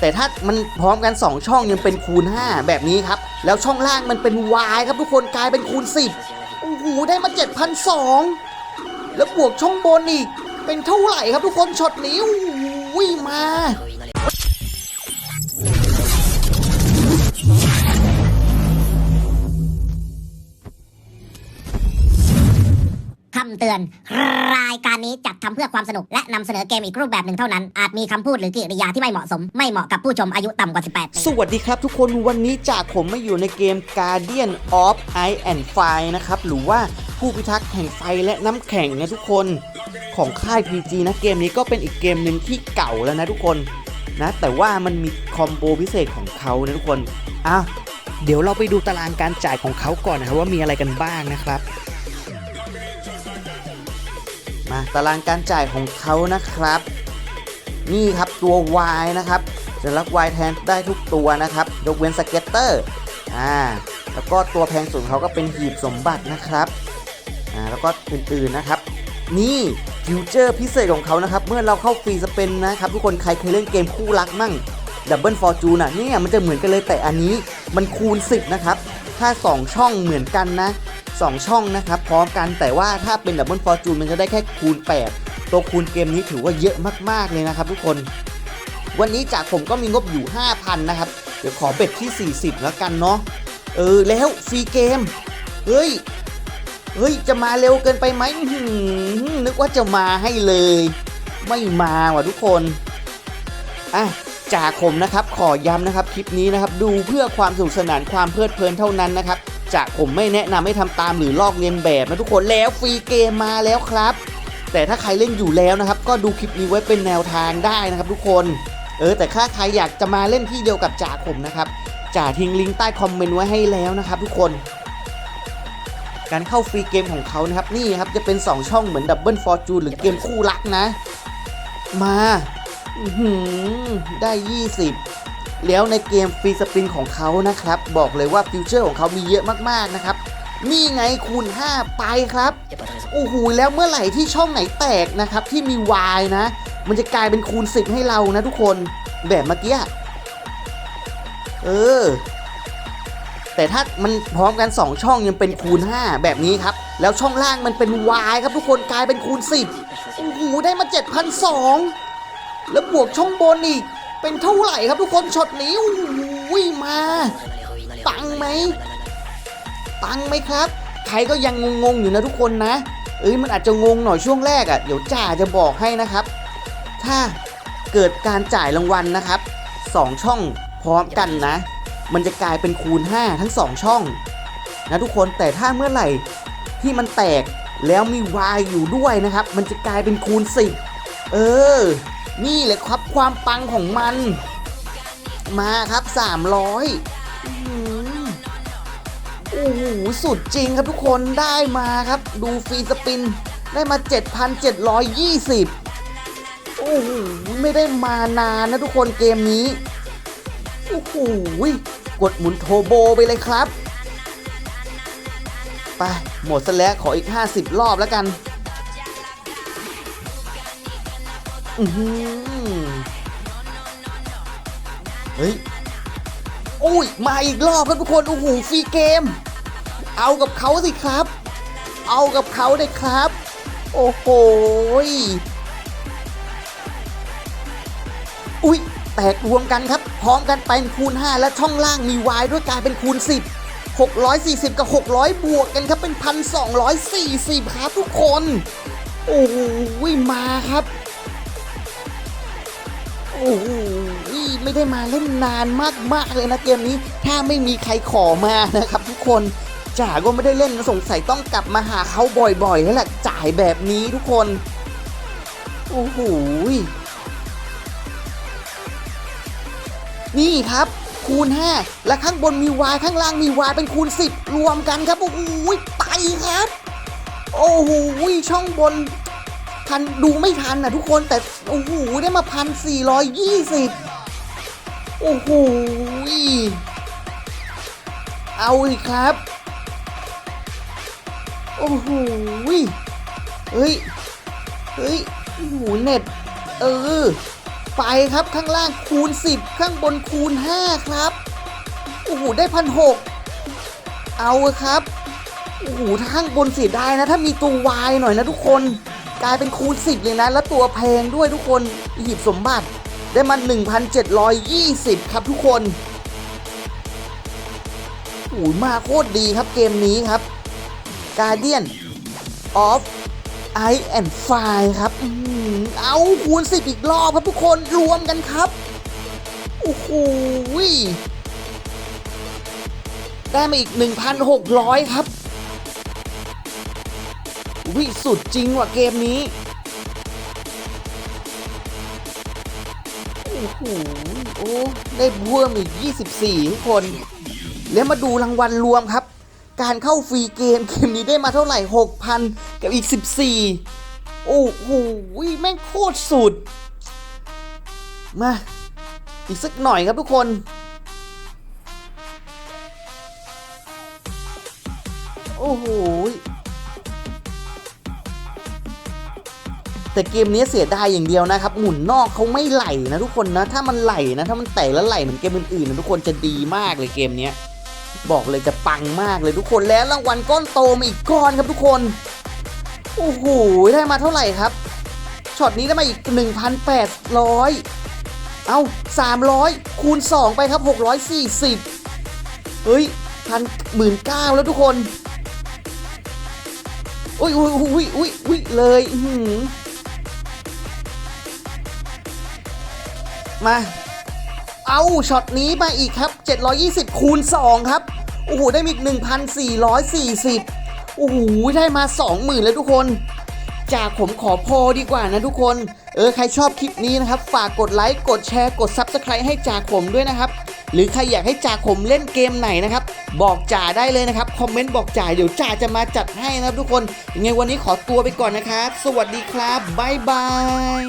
แต่ถ้ามันพร้อมกัน 2 ช่องยังเป็นคูณ 5 แบบนี้ครับ แล้วช่องล่างมันเป็น y ครับทุกคนกลายเป็นคูณ 10 โอ้โห ได้มา 7,200 แล้วบวกช่องบนอีก เป็นเท่าไหร่ครับทุกคนช็อตนี้โอ้ เตือน รายการนี้จัดทำเพื่อความสนุก และนำเสนอเกมอีกรูปแบบหนึ่งเท่านั้น อาจมีคำพูดหรือกิริยาที่ไม่เหมาะสม ไม่เหมาะกับผู้ชมอายุต่ำกว่า 18 ปี สวัสดีครับทุกคนวันนี้จากผมมาอยู่ในเกม Guardian of Ice and Fire นะครับ หรือว่าผู้พิทักษ์แห่งไฟและน้ำแข็งนะทุกคนของค่าย PG นะเกมนี้ก็เป็นอีกเกมหนึ่งที่เก่าแล้วนะทุกคนนะแต่ว่ามันมีคอมโบพิเศษของเขานะทุกคนอ้าวเดี๋ยวเราไปดูตารางการจ่ายของเขาก่อนนะครับว่ามีอะไรกันบ้างนะครับ มาตารางการจ่ายของเขานะครับ นี่ครับตัว Y นะครับสัญลักษณ์ Y แทนได้ทุกตัวนะครับ ยกเว้นสเก็ตเตอร์อ่าแล้วก็ตัวแพงสุดเขาก็เป็นหีบสมบัตินะครับอ่าแล้วก็อื่นๆนะครับ นี่ฟิวเจอร์พิเศษของเขานะครับ เมื่อเราเข้าฟรีสเปนนะครับ ทุกคนใครเคยเล่นเกมคู่รักมั่งดับเบิลฟอร์จูนอะนี่มันจะเหมือนกันเลยแต่อันนี้มันคูณ 10 นะครับ ถ้า 2 ช่องเหมือนกันนะ 2 ช่องนะครับ พร้อมกันแต่ว่าถ้าเป็นดับเบิลฟอร์จูนมันจะได้แค่คูณ 8 ตัวคูณเกมนี้ถือว่าเยอะมากๆเลยนะครับทุกคน วันนี้จากผมก็มีงบอยู่ 5,000 นะครับ เดี๋ยวขอเบ็ดที่ 40 แล้วกันเนาะเออแล้วฟรีเกม เฮ้ย เฮ้ย จะมาเร็วเกินไปไหมหนึกว่าจะมาให้เลย ไม่มาว่ะทุกคนอะจากผมนะครับขอย้ำนะครับคลิปนี้นะครับ ดูเพื่อความสนุกสนานความเพลิดเพลินเท่านั้นนะครับ จากผมไม่แนะนำให้ทำตามหรือลอกเลียนแบบนะทุกคนแล้วฟรีเกมมาแล้วครับ แต่ถ้าใครเล่นอยู่แล้วนะครับ ก็ดูคลิปนี้ไว้เป็นแนวทางได้นะครับ ทุกคนเออแต่ถ้าใครอยากจะมาเล่นที่เดียวกับจ่าผมนะครับจ่าทิ้งลิงก์ใต้คอมเมนต์ไว้ให้แล้วนะครับ ทุกคน การเข้าฟรีเกมของเขานะครับนี่ครับจะเป็น 2 ช่องเหมือนดับเบิลฟอร์จูนหรือเกมคู่รักนะ มาหืได้ 20 แล้วในเกมฟรีสปินของเขานะครับ บอกเลยว่าฟิวเจอร์ของเขามีเยอะมากๆนะครับนี่ไงคูณ 5 ไปครับโอ้โหแล้วเมื่อไหร่ที่ช่องไหนแตกนะครับ ที่มี Y นะ มันจะกลายเป็นคูณ 10 ให้เรานะทุกคนแบบเมื่อกี้เออ แต่ถ้ามันพร้อมกัน 2 ช่องยังเป็นคูณ 5 แบบนี้ครับ แล้วช่องล่างมันเป็น Y ครับทุกคนกลายเป็นคูณ 10โอ้โหได้มา 7,200 แล้วบวกช่องบนอีก เป็นเท่าไหร่ครับทุกคนช็อตนี้โอ้โหมา ปังไหมปังไหมครับ ใครก็ยังงงๆอยู่นะทุกคนนะเอ้ยมันอาจจะงงหน่อยช่วงแรกอะ่ะเดี๋ยวจ่าจะบอกให้นะครับ ถ้าเกิดการจ่ายรางวัลนะครับ2ช่องพร้อมกันนะ มันจะกลายเป็นคูณ 5 ทั้ง 2 ช่อง นะทุกคนแต่ถ้าเมื่อไหร่ที่มันแตกแล้วมี Y อยู่ด้วยนะครับ มันจะกลายเป็นคูณ 10 เออ นี่แหละครับความปังของมัน มาครับ 300อื้อหือโอ้โหสุดจริงครับทุกคนได้มาครับ ดูฟรีสปิน ได้มา 7,720 โอ้โหไม่ได้มานานนะทุกคนเกมนี้ โอ้โหกดหมุนโทโบไปเลยครับ ไป หมดซะแล้วขออีก 50 รอบแล้วกัน อือหือเฮ้ยโอ้ยมาอีกรอบครับทุกคนโอ้โหฟรีเกม เอากับเขาสิครับ เอากับเขาเลยครับ โอ้โหอุ้ยแตกรวมกันครับ พร้อมกันเป็นคูณ 5 และช่องล่างมี Y ด้วยกลายเป็นคูณ 10 640 กับ 600 บวกกันครับเป็น 1,240 ครับทุกคน โอ้โหมาครับ โอ้โหไม่ได้มาเล่นนานมากๆเลยนะเกมนี้ ถ้าไม่มีใครขอมานะครับทุกคนจ่าก็ไม่ได้เล่นสงสัยต้องกลับมาหาเขาบ่อยๆแล้วแหละจ่ายแบบนี้ทุกคน โอ้โหนี่ครับคูณ 5 และข้างบนมี y ข้างล่างมี y เป็นคูณ 10 รวมกันครับ โอ้โหไปครับ โอ้โหช่องบน ทันดูไม่ทันนะทุกคนแต่โอ้โหได้มาพันสี่ร้อยยี่สิบโอ้โหเอาอีกครับ โอ้โหเฮ้ย เฮ้ยโอ้โหเน็ต เออ ไปครับข้างล่างคูณ 10 ข้างบนคูณ 5 ครับ โอ้โห ได้พันหกเอาครับ โอ้โหถ้าข้างบนเสียดายนะ ถ้ามีตัววายหน่อยนะทุกคน กลายเป็นคูณ10เลยนะ แล้วตัวแพงด้วยทุกคนหีบสมบัติได้มา 1,720 ครับทุกคนโอ้ยมาโคตรดีครับเกมนี้ครับ Guardian of Ice and Fire ครับอื้อหือเอาคูณ 10 อีกรอบครับทุกคนรวมกันครับ โอ้โหได้มาอีก 1,600 ครับ วิสุดจริงว่ะเกมนี้ โอ้โห โอ้ ได้เพิ่มอีก 24 ทุกคน แล้วมาดูรางวัลรวมครับ การเข้าฟรีเกมเกมนี้ได้มาเท่าไหร่ 6,000 กับอีก 14 โอ้โห แม่งโคตรสุด มา อีกสักหน่อยครับทุกคนโอ้โห แต่เกมนี้เสียดายอย่างเดียวนะครับ หมุนนอกเขาไม่ไหลนะทุกคนนะ ถ้ามันไหลนะ ถ้ามันแตกแล้วไหลเหมือนเกมอื่นๆนะทุกคนจะดีมากเลยเกมนี้บอกเลยจะปังมากเลยทุกคนแล้วรางวัลก้อนโตมาอีกก้อนครับทุกคนโอ้โหได้มาเท่าไหร่ครับช็อตนี้ได้มาอีก 1,800 เอา300 คูณ 2 ไปครับ 640 เฮ้ยพันหมื่นเก้าแล้วทุกคน อุ้ยอุ้ยอุ้ยอุ้ยอุ้ยเลย อื มา เอาช็อตนี้มาอีกครับ 720 คูณ 2 ครับ โอ้โห ได้มีอีก 1,440 โอ้โห ได้มา 20,000 แล้วทุกคน จากผมขอพอดีกว่านะทุกคน เออ ใครชอบคลิปนี้นะครับ ฝากกดไลค์ กดแชร์ กด Subscribe ให้จากผมด้วยนะครับ หรือใครอยากให้จากผมเล่นเกมไหนนะครับ บอกจ่าได้เลยนะครับ คอมเมนต์บอกจ่าเดี๋ยวจ่าจะมาจัดให้นะครับทุกคนยังไงวันนี้ขอตัวไปก่อนนะครับ สวัสดีครับบ๊ายบาย